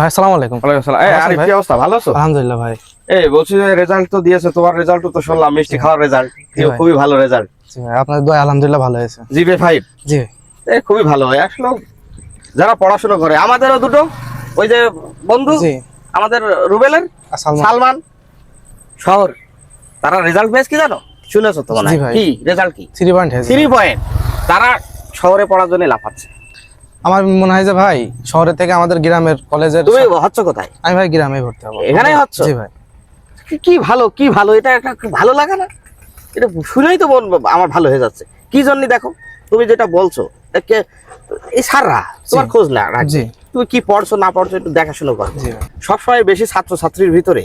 ভাই আসসালামু আলাইকুম ওয়ালাইকুম আসসালাম। এই, আরিফ, কি অবস্থা? ভালো আছো? আলহামদুলিল্লাহ ভাই এই, বলছি যে রেজাল্ট তো দিয়েছে, তোমার রেজাল্ট তো শুনলাম, মিষ্টি খাওয়ার রেজাল্ট। খুবই ভালো রেজাল্ট। জি ভাই আপনার দোয়া আলহামদুলিল্লাহ ভালো হয়েছে জিপে ফাইভ। জি এই, খুবই ভালো হয়। আসলে যারা পড়াশোনা করে, আমাদেরও দুটো, ওই যে বন্ধু, জি আমাদের রুবেলের, সালমান, শহর, তারা রেজাল্ট পেয়েছে কি জানো? শুনেছো তো মনে। কি রেজাল্ট কি? পয়েন্ট। তারা শহরে পড়ার জন্য লাফাচ্ছে। আমার মনে হয় যে ভাই শহরের থেকে আমাদের গ্রামের কলেজের তুমি হচ্ছ কোথায়? আমি ভাই গ্রামে ভর্তি হব। এখানেই হচ্ছ? জি ভাই। কি- ভালো কি ভালো? এটা একটা ভালো লাগে না? এটা শুনেই তো মন আমার ভালো হয়ে যাচ্ছে। কি জন্য দেখো তুমি যেটা বলছো এই সাররা তোমার খোঁজ না রাখবে। জি। তুমি কি পড়ছো না পড়ছো একটু দেখাশোনা করো। সবসময় বেশি ছাত্র ছাত্রীর ভিতরে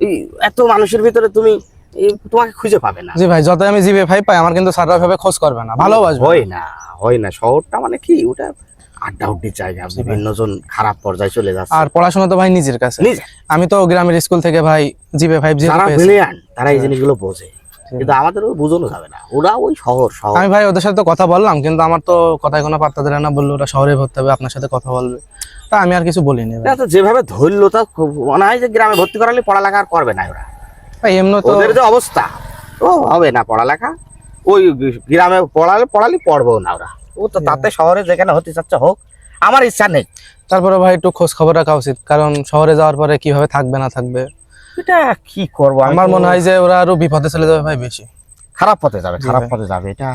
এই এত মানুষের ভিতরে তুমি তোমাকে খুঁজে পাবে না। জি ভাই যত আমি জিবে ভাই পাই আমার কিন্তু স্যাররা ভাবে খোঁজ করবে না ভালোবাসবে হয় না হয় না শহরটা মানে কি? ওটা আড্ডা উড্ডির জায়গা বিভিন্ন জন খারাপ পর্যায়ে চলে যাচ্ছে। আর পড়াশোনা তো ভাই নিজের কাছে। আমি তো গ্রামের স্কুল থেকে ভাই জিবে ফাইভ যারা পেয়েছি। ব্রিলিয়ান্ট তারা এই জিনিসগুলো বোঝে। কিন্তু আমাদেরও বোঝানো যাবে না। ওরা ওই শহর শহর। আমি ভাই ওদের সাথে তো কথা বললাম কিন্তু আমার তো কথায় কোনো পাত্তা দিলে না বলল ওরা শহরে ভর্তি হবে আপনার সাথে কথা বলবে। তা আমি আর কিছু বলিনি। তো যেভাবে ধরলো তা খুব মনে হয় যে গ্রামে ভর্তি করালে পড়ালেখা আর করবে না ওরা। ভাই এমনি তো ওদের যে অবস্থা ও হবে না পড়ালেখা। ওই গ্রামে পড়ালে পড়ালে পড়ব না ওরা। ও তো তাতে শহরে যেখানে হতে চাচ্ছে হোক আমার ইচ্ছা নেই। তারপরে ভাই একটু খোঁজ খবর রাখা উচিত কারণ শহরে যাওয়ার পরে কীভাবে থাকবে না থাকবে? এটা কি করব? আমার মনে হয় যে ওরা আরও বিপদে চলে যাবে ভাই বেশি। খারাপ পথে যাবে খারাপ পথে যাবে এটা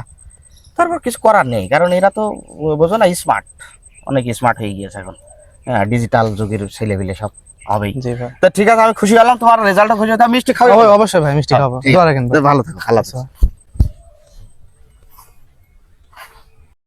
তারপর কিছু করার নেই কারণ এরা তো বোঝো না স্মার্ট অনেক স্মার্ট হয়ে গিয়েছে এখন। হ্যাঁ ডিজিটাল যুগের ছেলে ছেলেপিলে সব হবেই। তো ঠিক আছে আমি খুশি হলাম তোমার রেজাল্টটা খুশি হতে মিষ্টি খাওয়া অবশ্যই- ভাই মিষ্টি খাব। রাখেন ভাই। ভালো থাকো ভালো আচ্ছা।